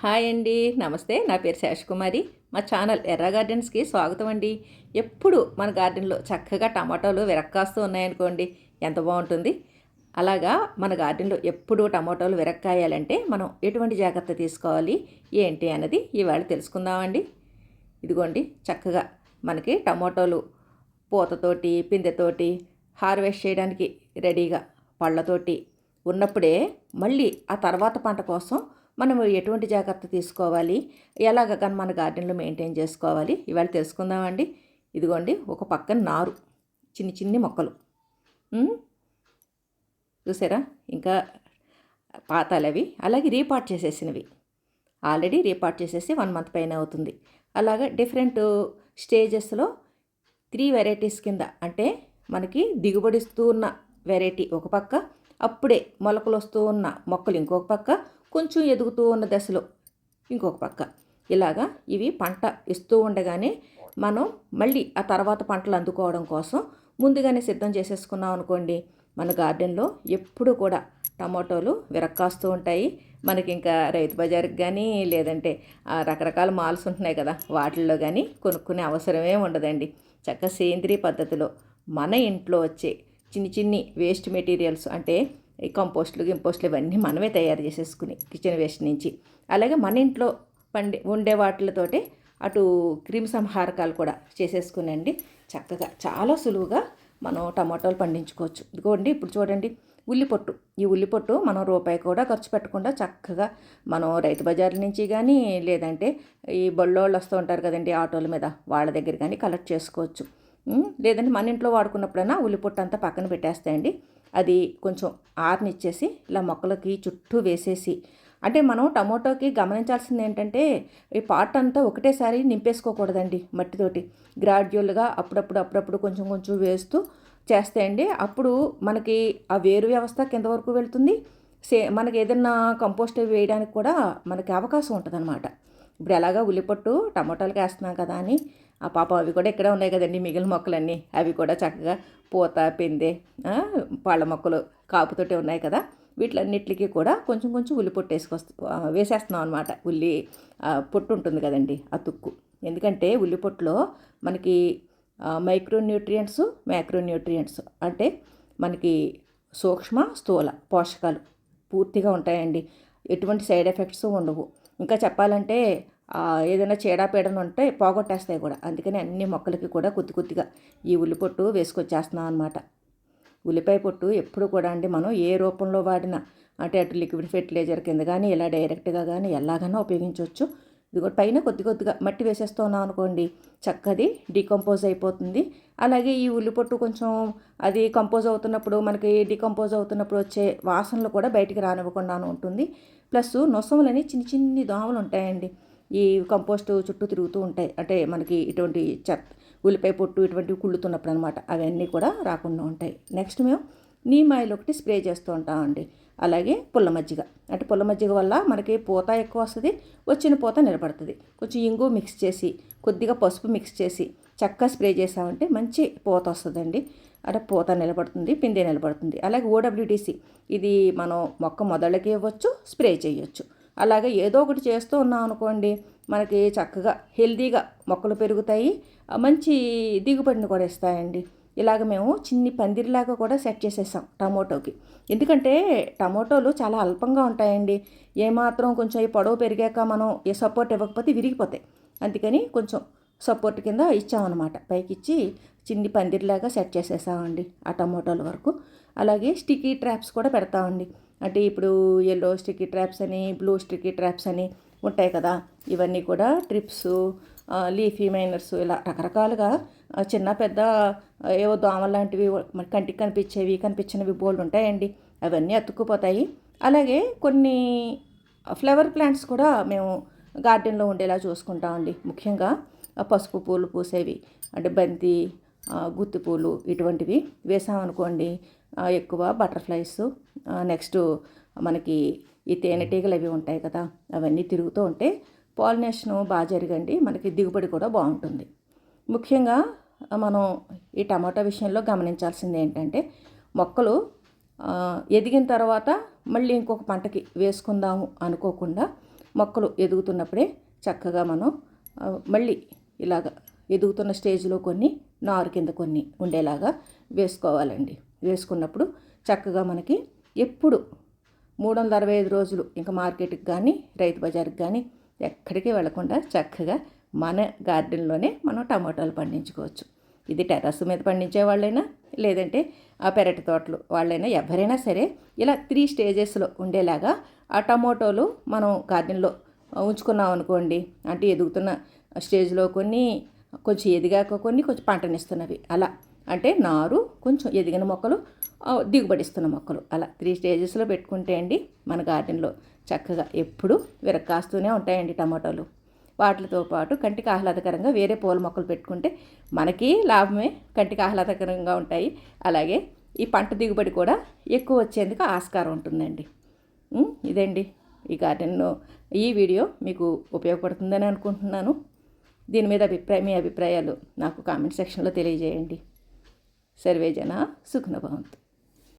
Hi అండి. నమస్తే. నా పేరు శేషకుమారి మా ఛానల్ ఎర్ర గార్డెన్స్కి స్వాగతం అండి. ఎప్పుడు మన గార్డెన్లో చక్కగా టమాటోలు విరక్కాస్తూ ఉన్నాయనుకోండి ఎంత బాగుంటుంది? అలాగా మన గార్డెన్లో ఎప్పుడు టమాటోలు విరక్కాయాలంటే మనం ఎటువంటి జాగ్రత్త తీసుకోవాలి? ఏంటి అన్నది ఇవాళ తెలుసుకుందామండి. ఇదిగోండి చక్కగా మనకి టమాటోలు పూతతోటి పిందెతోటి హార్వెస్ట్ చేయడానికి రెడీగా పళ్ళతోటి ఉన్నప్పుడే మళ్ళీ ఆ తర్వాత పంట కోసం మనం ఎటువంటి జాగ్రత్త తీసుకోవాలి? ఎలాగ కానీ మన గార్డెన్లో మెయింటైన్ చేసుకోవాలి? ఇవాళ తెలుసుకుందామండి. ఇదిగోండి ఒక పక్కన నారు చిన్ని చిన్ని మొక్కలు. చూసారా? ఇంకా పాతాలు అవి. అలాగే రీపార్ట్ చేసేసినవి. ఆల్రెడీ రీపార్ట్ చేసేసి వన్ మంత్ పైన అవుతుంది. అలాగే డిఫరెంట్ స్టేజెస్లో త్రీ వెరైటీస్ కింద అంటే మనకి దిగుబడిస్తూ ఉన్న వెరైటీ ఒక పక్క అప్పుడే మొలకలు వస్తూ ఉన్న మొక్కలు ఇంకొక పక్క కొంచెం ఎదుగుతూ ఉన్న దశలో ఇంకొక పక్క. ఇలాగా ఇవి పంట ఇస్తూ ఉండగానే మనం మళ్ళీ ఆ తర్వాత పంటలు అందుకోవడం కోసం ముందుగానే సిద్ధం చేసేసుకున్నాం అనుకోండి. మన గార్డెన్లో ఎప్పుడు కూడా టమాటోలు విరక్కాస్తూ ఉంటాయి. మనకి ఇంకా రైతు బజార్కి కానీ లేదంటే రకరకాల మాల్స్ ఉంటున్నాయి కదా వాటిల్లో కానీ కొనుక్కునే అవసరమే ఉండదండి. చక్క సేంద్రియ పద్ధతిలో మన ఇంట్లో వచ్చే చిన్ని చిన్ని వేస్ట్ మెటీరియల్స్ అంటే ఈ కంపోస్ట్లు గింపోస్ట్లు ఇవన్నీ మనమే తయారు చేసేసుకుని కిచెన్ వేస్ట్ నుంచి. అలాగే మన ఇంట్లో పండి ఉండే వాటితోటే అటు క్రిమి సంహారకాలు కూడా చేసేసుకునండి. చక్కగా చాలా సులువుగా మనం టమాటోలు పండించుకోవచ్చు. ఇదిగోండి ఇప్పుడు చూడండి ఉల్లిపొట్టు. ఈ ఉల్లిపొట్టు మనం రూపాయి కూడా ఖర్చు పెట్టకుండా చక్కగా మనం రైతు బజార్ల నుంచి కానీ లేదంటే ఈ బళ్ళోళ్ళు వస్తూ ఉంటారు కదండి ఆటోల మీద వాళ్ళ దగ్గర కానీ కలెక్ట్ చేసుకోవచ్చు. లేదంటే మన ఇంట్లో వాడుకున్నప్పుడైనా ఉల్లిపొట్టు అంతా పక్కన పెట్టేస్తాయండి. అది కొంచెం ఆరనిచ్చేసి ఇలా మొక్కలకి చుట్టూ వేసేసి. అంటే మనం టమోటోకి గమనించాల్సింది ఏంటంటే ఈ పాట్ అంతా ఒకటేసారి నింపేసుకోకూడదండి మట్టితోటి. గ్రాడ్యువల్గా అప్పుడప్పుడు అప్పుడప్పుడు కొంచెం కొంచెం వేస్తూ చేస్తాయండి. అప్పుడు మనకి ఆ వేరు వ్యవస్థ కింద వరకు వెళ్తుంది. సే మనకి ఏదన్నా కంపోస్ట్ వేయడానికి కూడా మనకి అవకాశం ఉంటుంది అనమాట ఇప్పుడు ఎలాగా ఉల్లిపొట్టు టమాటాలకు వేస్తున్నాం కదా అని ఆ పాప అవి కూడా ఇక్కడే ఉన్నాయి కదండి మిగిలిన మొక్కలన్నీ. అవి కూడా చక్కగా పూత పెందె పళ్ళ మొక్కలు కాపుతోటి ఉన్నాయి కదా. వీటిలన్నిటికీ కూడా కొంచెం కొంచెం ఉల్లి పొట్టు వేసుకొస్తా వేసేస్తున్నాం అనమాట ఉల్లి పొట్టు ఉంటుంది కదండి ఆ తుక్కు. ఎందుకంటే ఉల్లి పొట్టులో మనకి మైక్రో న్యూట్రియంట్స్ మ్యాక్రో న్యూట్రియంట్స్ అంటే మనకి సూక్ష్మ స్థూల పోషకాలు పూర్తిగా ఉంటాయండి. ఎటువంటి సైడ్ ఎఫెక్ట్స్ ఉండవు. ఇంకా చెప్పాలంటే ఏదైనా చీడపీడన ఉంటే పోగొట్టేస్తాయి కూడా. అందుకని అన్ని మొక్కలకి కూడా కొద్ది కొద్దిగా ఈ ఉల్లిపొట్టు వేసుకొచ్చేస్తున్నాం అనమాట ఉల్లిపాయ పొట్టు ఎప్పుడు కూడా అండి మనం ఏ రూపంలో వాడినా అంటే అటు లిక్విడ్ ఫెర్టిలైజర్ కింద కానీ ఇలా డైరెక్ట్గా కానీ ఎలాగైనా ఉపయోగించవచ్చు ఇది కూడా పైన కొద్ది కొద్దిగా మట్టి వేసేస్తున్నాం అనుకోండి చక్కది డికంపోజ్ అయిపోతుంది. అలాగే ఈ ఉల్లిపొట్టు కొంచెం అది కంపోజ్ అవుతున్నప్పుడు మనకి డీకంపోజ్ అవుతున్నప్పుడు వచ్చే వాసనలు కూడా బయటికి రానివ్వకుండా ఉంటుంది. ప్లస్ నొసములని చిన్న చిన్ని దోమలు ఉంటాయండి. ఈ కంపోస్ట్ చుట్టూ తిరుగుతూ ఉంటాయి. అంటే మనకి ఇటువంటి చెత్త ఉల్లిపాయ పొట్టు ఇటువంటివి కుళ్ళుతున్నప్పుడు అనమాట అవన్నీ కూడా రాకుండా ఉంటాయి. నెక్స్ట్ మేము నీమాయిల్ ఒకటి స్ప్రే చేస్తూ ఉంటామండి. అలాగే పుల్ల మజ్జిగ. అంటే పుల్ల మజ్జిగ వల్ల మనకి పూత ఎక్కువ వస్తుంది వచ్చిన పూత నిలబడుతుంది. కొంచెం ఇంగు మిక్స్ చేసి కొద్దిగా పసుపు మిక్స్ చేసి చక్కగా స్ప్రే చేసామంటే మంచి పూత వస్తుందండి. అంటే పూత నిలబడుతుంది పిండి నిలబడుతుంది. అలాగే ఓడబ్ల్యూడిసి ఇది మనం మొక్క మొదళ్ళకి ఇవ్వచ్చు స్ప్రే చేయొచ్చు. అలాగే ఏదో ఒకటి చేస్తూ ఉన్నాం అనుకోండి మనకి చక్కగా హెల్దీగా మొక్కలు పెరుగుతాయి మంచి దిగుబడిని కూడా ఇస్తాయండి. ఇలాగ మేము చిన్ని పందిరిలాగా కూడా సెట్ చేసేసాం టమోటోకి. ఎందుకంటే టమోటోలు చాలా అల్పంగా ఉంటాయండి. ఏమాత్రం కొంచెం ఈ పొడవు పెరిగాక మనం ఏ సపోర్ట్ ఇవ్వకపోతే విరిగిపోతాయి. అందుకని కొంచెం సపోర్ట్ కింద ఇచ్చామన్నమాట. పైకి ఇచ్చి చిన్ని పందిరిలాగా సెట్ చేసేసామండి ఆ టమోటాల వరకు. అలాగే స్టిక్కీ ట్రాప్స్ కూడా పెడతామండి. అంటే ఇప్పుడు ఎల్లో స్టిక్కీ ట్రాప్స్ అని బ్లూ స్టిక్కీ ట్రాప్స్ అని ఉంటాయి కదా. ఇవన్నీ కూడా ట్రిప్స్ లీఫీ మైనర్స్ ఇలా రకరకాలుగా చిన్న పెద్ద ఏవో దోమలు లాంటివి మన కంటికి కనిపించేవి కనిపించినవి బోల్డ్ ఉంటాయండి. అవన్నీ అతుక్కుపోతాయి. అలాగే కొన్ని ఫ్లవర్ ప్లాంట్స్ కూడా మేము గార్డెన్లో ఉండేలా చూసుకుంటామండి. ముఖ్యంగా పసుపు పూలు పూసేవి. అంటే బంతి గుత్తి పూలు ఇటువంటివి వేసామనుకోండి ఎక్కువ బటర్ఫ్లైస్ నెక్స్ట్ మనకి ఈ తేనెటీగలు అవి ఉంటాయి కదా అవన్నీ తిరుగుతూ ఉంటే పాలినేషన్ బాగా జరగండి. మనకి దిగుబడి కూడా బాగుంటుంది. ముఖ్యంగా మనం ఈ టమాటా విషయంలో గమనించాల్సింది ఏంటంటే మొక్కలు ఎదిగిన తర్వాత మళ్ళీ ఇంకొక పంటకి వేసుకుందాము అనుకోకుండా మొక్కలు ఎదుగుతున్నప్పుడే చక్కగా మనం మళ్ళీ ఇలాగ ఎదుగుతున్న స్టేజ్లో కొన్ని నారు కింద కొన్ని ఉండేలాగా వేసుకోవాలండి. వేసుకున్నప్పుడు చక్కగా మనకి ఎప్పుడు మూడు వందల అరవై ఐదు రోజులు ఇంకా మార్కెట్కి కానీ రైతు బజార్కి కానీ ఎక్కడికి వెళ్ళకుండా చక్కగా మన గార్డెన్లోనే మనం టమాటాలు పండించుకోవచ్చు. ఇది టెర్రస్ మీద పండించే వాళ్ళైనా లేదంటే ఆ పెరటి తోటలు వాళ్ళైనా ఎవరైనా సరే ఇలా త్రీ స్టేజెస్లో ఉండేలాగా ఆ టమోటోలు మనం గార్డెన్లో ఉంచుకున్నాం అనుకోండి అంటే ఎదుగుతున్న స్టేజ్లో కొన్ని కొంచెం ఎదిగాక కొన్ని కొంచెం పంటనిస్తున్నవి. అలా అంటే నారు కొంచెం ఎదిగిన మొక్కలు దిగుబడిస్తున్న మొక్కలు. అలా త్రీ స్టేజెస్లో పెట్టుకుంటే అండి మన గార్డెన్లో చక్కగా ఎప్పుడు విరక్కాస్తూనే ఉంటాయండి టమాటోలు. వాటితో పాటు కంటికి ఆహ్లాదకరంగా వేరే పూల మొక్కలు పెట్టుకుంటే మనకి లాభమే కంటికి ఆహ్లాదకరంగా ఉంటాయి. అలాగే ఈ పంట దిగుబడి కూడా ఎక్కువ వచ్చేందుకు ఆస్కారం ఉంటుందండి. ఇదండి ఈ గార్డెన్లో ఈ వీడియో మీకు ఉపయోగపడుతుందని అనుకుంటున్నాను. దీని మీద అభిప్రాయం మీ అభిప్రాయాలు నాకు కామెంట్ సెక్షన్లో తెలియజేయండి. సర్వేజన సుఖనభవంతు